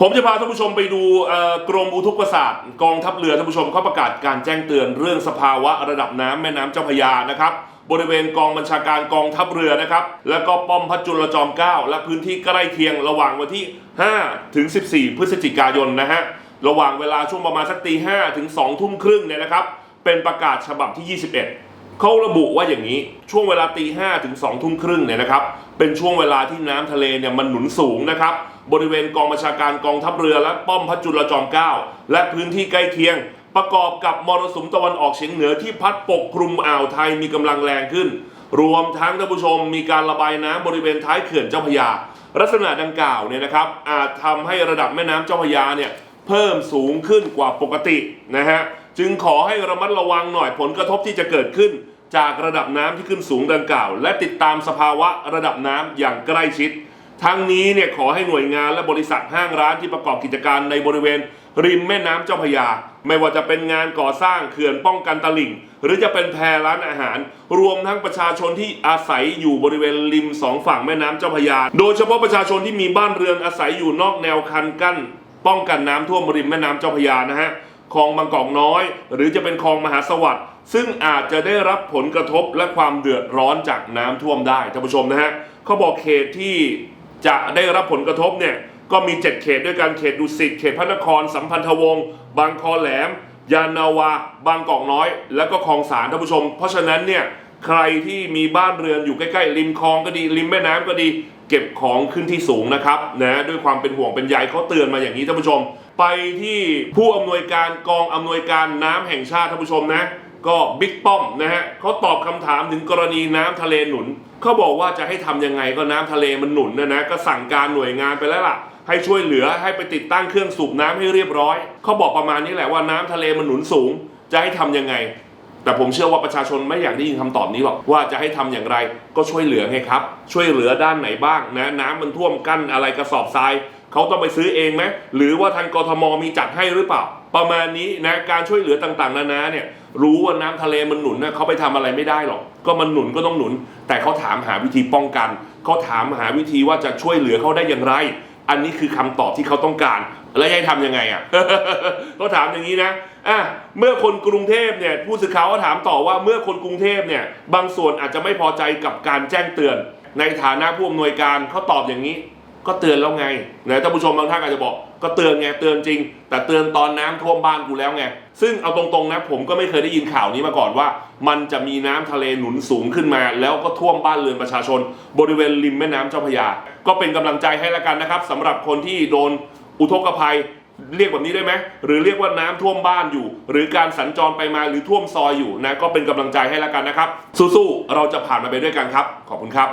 ผมจะพาท่านผู้ชมไปดูกรมอุทกศาสตร์กองทัพเรือท่านผู้ชมเขาประกาศการแจ้งเตือนเรื่องสภาวะระดับน้ำแม่น้ำเจ้าพระยานะครับบริเวณกองบัญชาการกองทัพเรือนะครับ แล้วก็ป้อมพระจุลจอมเกล้าและพื้นที่ใกล้เคียงระหว่างวันที่ 5 ถึง 14 พฤศจิกายนนะฮะ ระหว่างเวลาช่วงประมาณสักตี5ถึง 2 ทุ่มครึ่งเนี่ยนะครับ เป็นประกาศฉบับที่ 21 เขาระบุว่าอย่างนี้ ช่วงเวลาตีห้ถึงสองทุ่มครึ่งเนี่ยนะครับ เป็นช่วงเวลาที่น้ำทะเลเนี่ยมันหนุนสูงนะครับ บริเวณกองบัญชาการกองทัพเรือและป้อมพระจุลจอมเกล้าและพื้นที่ใกล้เคียง ประกอบกับมรสุมตะวันออกเฉียงเหนือที่พัดปกคลุมอ่าวไทยมีกำลังแรงขึ้น รวมทั้งท่านผู้ชมมีการระบายน้ำบริเวณท้ายเขื่อนเจ้าพยาลักษณะดังกล่าวเนี่ยนะครับ อาจทำให้ระดับแม่น้ำเจ้าพยาเนี่ยเพิ่มสูงขึ้นกว่าปกตินะฮะจึงขอให้ระมัดระวังหน่อยผลกระทบที่จะเกิดขึ้น จากระดับน้ำที่ขึ้นสูงดังกล่าว และติดตามสภาวะระดับน้ำอย่างใกล้ชิด ทั้งนี้เนี่ยขอให้หน่วยงานและบริษัทห้างร้านที่ประกอบกิจการในบริเวณ ริมแม่น้ำเจ้าพระยา ไม่ว่าจะเป็นงานก่อสร้างเขื่อนป้องกันตลิ่ง หรือจะเป็นแพร้านอาหาร รวมทั้งประชาชนที่อาศัยอยู่บริเวณริมสองฝั่งแม่น้ำเจ้าพระยา โดยเฉพาะประชาชนที่มีบ้านเรือนอาศัยอยู่นอกแนวคันกั้น ป้องกันน้ำท่วมริมแม่น้ำเจ้าพระยานะฮะคลองบางกอกน้อย หรือจะเป็นคลองมหาสวัสดิ์ซึ่งอาจจะได้รับผลกระทบและความเดือดร้อนจากน้ำท่วมได้ท่านผู้ชมนะฮะเขาบอกเขตที่ จะได้รับผลกระทบเนี่ยก็มี 7 เขตด้วยกันเขตดุสิตเขตพระนครสัมพันธวงศ์บางคอแหลม ยานนาวา บางกอกน้อย แล้วก็คลองสารท่านผู้ชม เพราะฉะนั้นเนี่ยใครที่มีบ้านเรือนอยู่ใกล้ๆริมคลองก็ดีริมแม่น้ำก็ดี เก็บของขึ้นที่สูงนะครับนะด้วยความเป็นห่วงเป็นใยเขาเตือนมาอย่างนี้ท่านผู้ชม ไปที่ผู้อำนวยการกองอำนวยการน้ำแห่งชาติท่านผู้ชมนะ ก็บิ๊กป้อมนะฮะเขาตอบคำถามถึงกรณีน้ำทะเลหนุนเขาบอกว่าจะให้ทำยังไงก็น้ำทะเลมันหนุนนะนะก็สั่งการหน่วยงานไปแล้วล่ะ ให้ช่วยเหลือให้ไปติดตั้งเครื่องสูบน้ำให้เรียบร้อยเขาบอกประมาณนี้แหละว่าน้ำทะเลมันหนุนสูง จะให้ทำยังไง แต่ผมเชื่อว่าประชาชนไม่อยากได้ยินคำตอบนี้หรอกว่าจะให้ทำอย่างไรก็ช่วยเหลือไงครับ ช่วยเหลือด้านไหนบ้างนะน้ำมันท่วมกั้นอะไรกระสอบทราย เขาต้องไปซื้อเองไหมหรือว่าทางกทมมีจัดให้หรือเปล่า ประมาณนี้นะการช่วยเหลือต่างๆ นานาเนี่ยรู้ว่าน้ำทะเลมันหนุนนะเขาไปทำอะไรไม่ได้หรอก ก็มันหนุนก็ต้องหนุน แต่เขาถามหาวิธีป้องกันเขาถามหาวิธีว่าจะช่วยเหลือเขาได้อย่างไร อันนี้คือคำตอบที่เขาต้องการแล้วจะให้ทำยังไงอะเขาถามอย่างนี้นะอะเมื่อคนกรุงเทพเนี่ยผู้สื่อข่าวก็ถามต่อว่าเมื่อคนกรุงเทพเนี่ยบางส่วนอาจจะไม่พอใจกับการแจ้งเตือน ในฐานะผู้อำนวยการเขาตอบอย่างนี้ ก็เตือนแล้วไงนะท่านผู้ชมบางท่านอาจจะบอก ก็เตือนไงเตือนจริง แต่เตือนตอนน้ำท่วมบ้านกูแล้วไงซึ่งเอาตรงๆนะผมก็ไม่เคยได้ยินข่าวนี้มาก่อนว่า มันจะมีน้ำทะเลหนุนสูงขึ้นมา แล้วก็ท่วมบ้านเรือนประชาชน บริเวณริมแม่น้ำเจ้าพระยา ก็เป็นกำลังใจให้ล้วกันนะครับสำหรับคนที่โดนอุทกภัยเรียกแบบนี้ได้ไหมหรือเรียกว่าน้ำท่วมบ้านอยู่ หรือการสัญจรไปมาหรือท่วมซอยอยู่นะก็เป็นกำลังใจให้ล้วกันนะครับ สู้ๆเราจะผ่านมาไปด้วยกันครับ ขอบคุณครับ